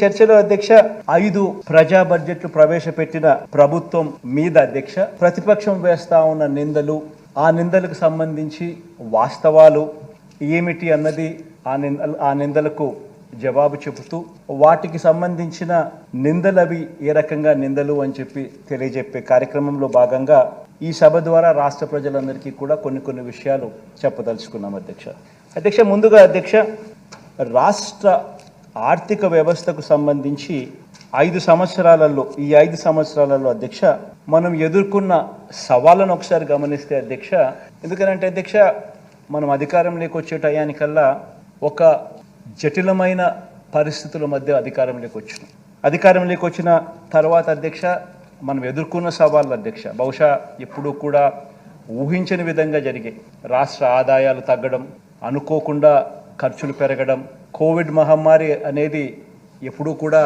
చర్చలో అధ్యక్ష ఐదు ప్రజా బడ్జెట్లు ప్రవేశపెట్టిన ప్రభుత్వం మీద అధ్యక్ష ప్రతిపక్షం వేస్తా ఉన్న నిందలు ఆ నిందలకు సంబంధించి వాస్తవాలు ఏమిటి అన్నది ఆ నింద ఆ నిందలకు జవాబు చెబుతూ వాటికి సంబంధించిన నిందలవి ఏ రకంగా నిందలు అని చెప్పి తెలియజెప్పే కార్యక్రమంలో భాగంగా ఈ సభ ద్వారా రాష్ట్ర ప్రజలందరికీ కూడా కొన్ని కొన్ని విషయాలు చెప్పదలుచుకున్నాం అధ్యక్ష. అధ్యక్ష ముందుగా అధ్యక్ష రాష్ట్ర ఆర్థిక వ్యవస్థకు సంబంధించి ఐదు సంవత్సరాలలో ఈ ఐదు సంవత్సరాలలో అధ్యక్ష మనం ఎదుర్కొన్న సవాళ్ళను ఒకసారి గమనిస్తే అధ్యక్ష ఎందుకనంటే అధ్యక్ష మనం అధికారంలోకి వచ్చే టయానికల్లా ఒక జటిలమైన పరిస్థితుల మధ్య అధికారంలోకి వచ్చినాం అధికారంలోకి వచ్చిన తర్వాత అధ్యక్ష మనం ఎదుర్కొన్న సవాళ్ళు అధ్యక్ష బహుశా ఎప్పుడూ కూడా ఊహించని విధంగా జరిగాయి. రాష్ట్ర ఆదాయాలు తగ్గడం అనుకోకుండా ఖర్చులు పెరగడం కోవిడ్ మహమ్మారి అనేది ఎప్పుడూ కూడా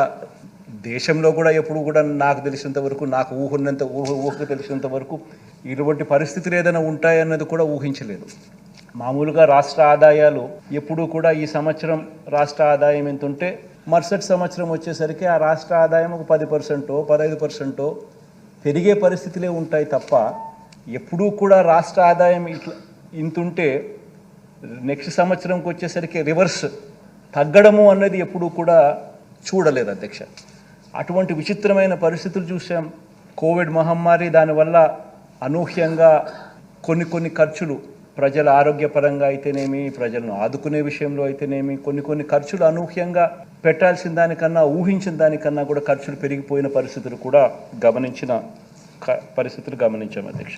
దేశంలో కూడా ఎప్పుడు కూడా నాకు తెలిసినంత వరకు నాకు ఊహున్నంత ఊహ ఊహకు తెలిసినంత వరకు ఇటువంటి పరిస్థితులు ఏదైనా ఉంటాయన్నది కూడా ఊహించలేదు. మామూలుగా రాష్ట్ర ఆదాయాలు ఎప్పుడూ కూడా ఈ సంవత్సరం రాష్ట్ర ఆదాయం ఎంత ఉంటే మరుసటి సంవత్సరం వచ్చేసరికి ఆ రాష్ట్ర ఆదాయం ఒక పది పర్సెంటో పదహైదు పర్సెంటో పెరిగే పరిస్థితులే ఉంటాయి తప్ప ఎప్పుడూ కూడా రాష్ట్ర ఆదాయం ఇట్లా ఇంతుంటే నెక్స్ట్ సంవత్సరంకి వచ్చేసరికి రివర్స్ తగ్గడము అన్నది ఎప్పుడూ కూడా చూడలేదు అధ్యక్ష. అటువంటి విచిత్రమైన పరిస్థితులు చూసాం కోవిడ్ మహమ్మారి దానివల్ల అనూహ్యంగా కొన్ని కొన్ని ఖర్చులు ప్రజల ఆరోగ్యపరంగా అయితేనేమి ప్రజలను ఆదుకునే విషయంలో అయితేనేమి కొన్ని కొన్ని ఖర్చులు అనూహ్యంగా పెట్టాల్సిన దానికన్నా ఊహించిన దానికన్నా కూడా ఖర్చులు పెరిగిపోయిన పరిస్థితులు కూడా గమనించిన క- పరిస్థితులు గమనించాం అధ్యక్ష.